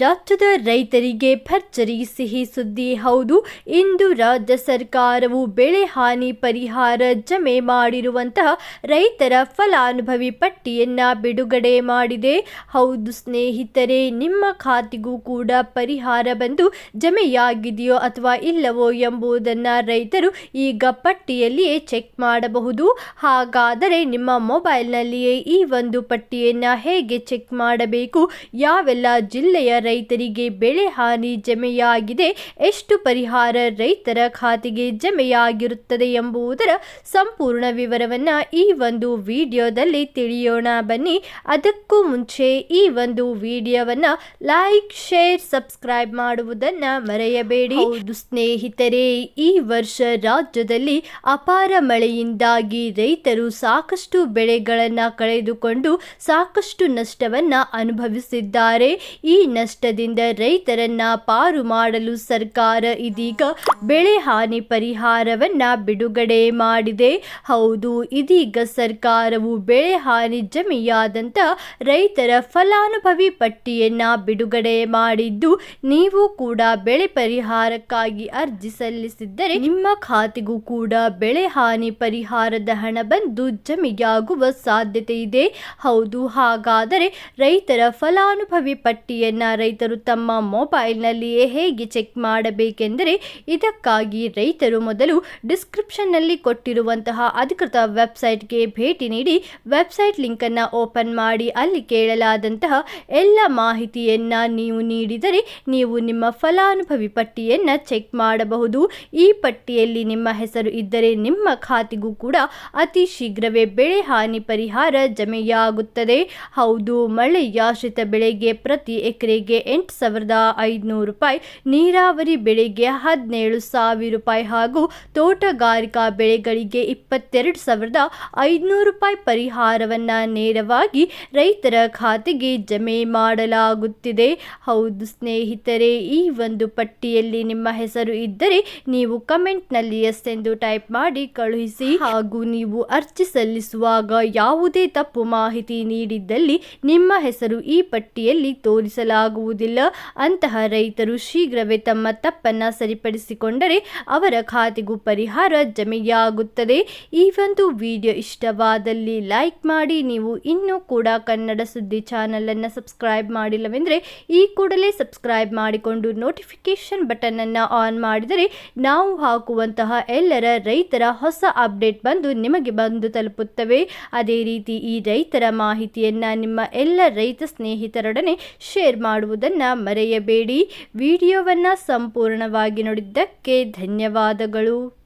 ರಾಜ್ಯದ ರೈತರಿಗೆ ಭರ್ಜರಿ ಸಿಹಿ ಸುದ್ದಿ. ಹೌದು, ಇಂದು ರಾಜ್ಯ ಸರ್ಕಾರವು ಬೆಳೆ ಹಾನಿ ಪರಿಹಾರ ಜಮೆ ಮಾಡಿರುವಂತಹ ರೈತರ ಫಲಾನುಭವಿ ಪಟ್ಟಿಯನ್ನ ಬಿಡುಗಡೆ ಮಾಡಿದೆ. ಹೌದು ಸ್ನೇಹಿತರೆ, ನಿಮ್ಮ ಖಾತೆಗೂ ಕೂಡ ಪರಿಹಾರ ಬಂದು ಜಮೆಯಾಗಿದೆಯೋ ಅಥವಾ ಇಲ್ಲವೋ ಎಂಬುದನ್ನು ರೈತರು ಈಗ ಪಟ್ಟಿಯಲ್ಲಿಯೇ ಚೆಕ್ ಮಾಡಬಹುದು. ಹಾಗಾದರೆ ನಿಮ್ಮ ಮೊಬೈಲ್ನಲ್ಲಿಯೇ ಈ ಒಂದು ಪಟ್ಟಿಯನ್ನು ಹೇಗೆ ಚೆಕ್ ಮಾಡಬೇಕು? ಯಾವೆಲ್ಲ ಜಿಲ್ಲೆಯ ರೈತರಿಗೆ ಬೆಳೆ ಹಾನಿ ಜಮೆಯಾಗಿದೆ, ಎಷ್ಟು ಪರಿಹಾರ ರೈತರ ಖಾತೆಗೆ ಜಮೆಯಾಗಿರುತ್ತದೆ ಎಂಬುದರ ಸಂಪೂರ್ಣ ವಿವರವನ್ನು ಈ ಒಂದು ವಿಡಿಯೋದಲ್ಲಿ ತಿಳಿಯೋಣ ಬನ್ನಿ. ಅದಕ್ಕೂ ಮುಂಚೆ ಈ ಒಂದು ವಿಡಿಯೋವನ್ನು ಲೈಕ್, ಶೇರ್, ಸಬ್ಸ್ಕ್ರೈಬ್ ಮಾಡುವುದನ್ನು ಮರೆಯಬೇಡಿ. ಹೌದು ಸ್ನೇಹಿತರೆ, ಈ ವರ್ಷ ರಾಜ್ಯದಲ್ಲಿ ಅಪಾರ ಮಳೆಯಿಂದಾಗಿ ರೈತರು ಸಾಕಷ್ಟು ಬೆಳೆಗಳನ್ನು ಕಳೆದುಕೊಂಡು ಸಾಕಷ್ಟು ನಷ್ಟವನ್ನು ಅನುಭವಿಸಿದ್ದಾರೆ. ಈ ನಷ್ಟದಿಂದ ರೈತರನ್ನ ಪಾರು ಮಾಡಲು ಸರ್ಕಾರ ಇದೀಗ ಬೆಳೆ ಹಾನಿ ಪರಿಹಾರವನ್ನ ಬಿಡುಗಡೆ ಮಾಡಿದೆ. ಹೌದು, ಇದೀಗ ಸರ್ಕಾರವು ಬೆಳೆ ಹಾನಿ ಜಮೆಯಾದಂತ ರೈತರ ಫಲಾನುಭವಿ ಪಟ್ಟಿಯನ್ನ ಬಿಡುಗಡೆ ಮಾಡಿದ್ದು, ನೀವು ಕೂಡ ಬೆಳೆ ಪರಿಹಾರಕ್ಕಾಗಿ ಅರ್ಜಿ ಸಲ್ಲಿಸಿದ್ದರೆ ನಿಮ್ಮ ಖಾತೆಗೂ ಕೂಡ ಬೆಳೆ ಹಾನಿ ಪರಿಹಾರದ ಹಣ ಬಂದು ಜಮೆಯಾಗುವ ಸಾಧ್ಯತೆ ಇದೆ. ಹೌದು, ಹಾಗಾದರೆ ರೈತರ ಫಲಾನುಭವಿ ಪಟ್ಟಿಯನ್ನ ರೈತರು ತಮ್ಮ ಮೊಬೈಲ್ನಲ್ಲಿಯೇ ಹೇಗೆ ಚೆಕ್ ಮಾಡಬೇಕೆಂದರೆ ಇದಕ್ಕಾಗಿ ರೈತರು ಮೊದಲು ಡಿಸ್ಕ್ರಿಪ್ಷನ್ನಲ್ಲಿ ಕೊಟ್ಟಿರುವಂತಹ ಅಧಿಕೃತ ವೆಬ್ಸೈಟ್ಗೆ ಭೇಟಿ ನೀಡಿ ವೆಬ್ಸೈಟ್ ಲಿಂಕನ್ನು ಓಪನ್ ಮಾಡಿ ಅಲ್ಲಿ ಕೇಳಲಾದಂತಹ ಎಲ್ಲ ಮಾಹಿತಿಯನ್ನು ನೀವು ನೀಡಿದರೆ ನೀವು ನಿಮ್ಮ ಫಲಾನುಭವಿ ಪಟ್ಟಿಯನ್ನು ಚೆಕ್ ಮಾಡಬಹುದು. ಈ ಪಟ್ಟಿಯಲ್ಲಿ ನಿಮ್ಮ ಹೆಸರು ಇದ್ದರೆ ನಿಮ್ಮ ಖಾತೆಗೂ ಕೂಡ ಅತಿ ಶೀಘ್ರವೇ ಬೆಳೆ ಹಾನಿ ಪರಿಹಾರ ಜಮೆಯಾಗುತ್ತದೆ. ಹೌದು, ಮಳೆಯಾಶ್ರಿತ ಬೆಳೆಗೆ ಪ್ರತಿ ಎಕರೆಗೆ ಎಂಟು ಸಾವಿರದ ಐದುನೂರು ರೂಪಾಯಿ, ನೀರಾವರಿ ಬೆಳೆಗೆ ಹದಿನೇಳು ಸಾವಿರ ರೂಪಾಯಿ ಹಾಗೂ ತೋಟಗಾರಿಕಾ ಬೆಳೆಗಳಿಗೆ ಇಪ್ಪತ್ತೆರಡು ಸಾವಿರದ ಐದುನೂರು ರೂಪಾಯಿ ಪರಿಹಾರವನ್ನು ನೇರವಾಗಿ ರೈತರ ಖಾತೆಗೆ ಜಮೆ ಮಾಡಲಾಗುತ್ತಿದೆ. ಹೌದು ಸ್ನೇಹಿತರೆ, ಈ ಒಂದು ಪಟ್ಟಿಯಲ್ಲಿ ನಿಮ್ಮ ಹೆಸರು ಇದ್ದರೆ ನೀವು ಕಮೆಂಟ್ನಲ್ಲಿ ಎಸ್ ಎಂದು ಟೈಪ್ ಮಾಡಿ ಕಳುಹಿಸಿ ಹಾಗೂ ನೀವು ಅರ್ಜಿ ಸಲ್ಲಿಸುವಾಗ ಯಾವುದೇ ತಪ್ಪು ಮಾಹಿತಿ ನೀಡಿದ್ದಲ್ಲಿ ನಿಮ್ಮ ಹೆಸರು ಈ ಪಟ್ಟಿಯಲ್ಲಿ ತೋರಿಸಲಾಗುವುದಿಲ್ಲ ಅಂತಹ ರೈತರು ಶೀಘ್ರವೇ ತಮ್ಮ ತಪ್ಪನ್ನ ಸರಿಪಡಿಸಿಕೊಂಡರೆ ಅವರ ಖಾತೆಗೂ ಪರಿಹಾರ ಜಮೆಯಾಗುತ್ತದೆ. ಈ ಒಂದು ವಿಡಿಯೋ ಇಷ್ಟವಾದಲ್ಲಿ ಲೈಕ್ ಮಾಡಿ, ನೀವು ಇನ್ನೂ ಕೂಡ ಕನ್ನಡ ಸುದ್ದಿ ಚಾನಲ್ ಅನ್ನು ಸಬ್ಸ್ಕ್ರೈಬ್ ಮಾಡಿಲ್ಲವೆಂದರೆ, ಈ ಕೂಡಲೇ ಸಬ್ಸ್ಕ್ರೈಬ್ ಮಾಡಿಕೊಂಡು ನೋಟಿಫಿಕೇಶನ್ ಬಟನ್ ಅನ್ನು ಆನ್ ಮಾಡಿದರೆ, ನಾವು ಹಾಕುವಂತಹ ಎಲ್ಲರ ರೈತರ ಹೊಸ ಅಪ್ಡೇಟ್ ಬಂದು ನಿಮಗೆ ಬಂದು ತಲುಪುತ್ತವೆ. ಅದೇ ರೀತಿ ಈ ರೈತರ ಮಾಹಿತಿಯನ್ನು ನಿಮ್ಮ ಎಲ್ಲ ರೈತ ಸ್ನೇಹಿತರೊಡನೆ ಶೇರ್ ಮಾಡುವುದನ್ನ ಮರೆಯಬೇಡಿ. ವಿಡಿಯೋವನ್ನು ಸಂಪೂರ್ಣವಾಗಿ ನೋಡಿದ್ದಕ್ಕೆ ಧನ್ಯವಾದಗಳು.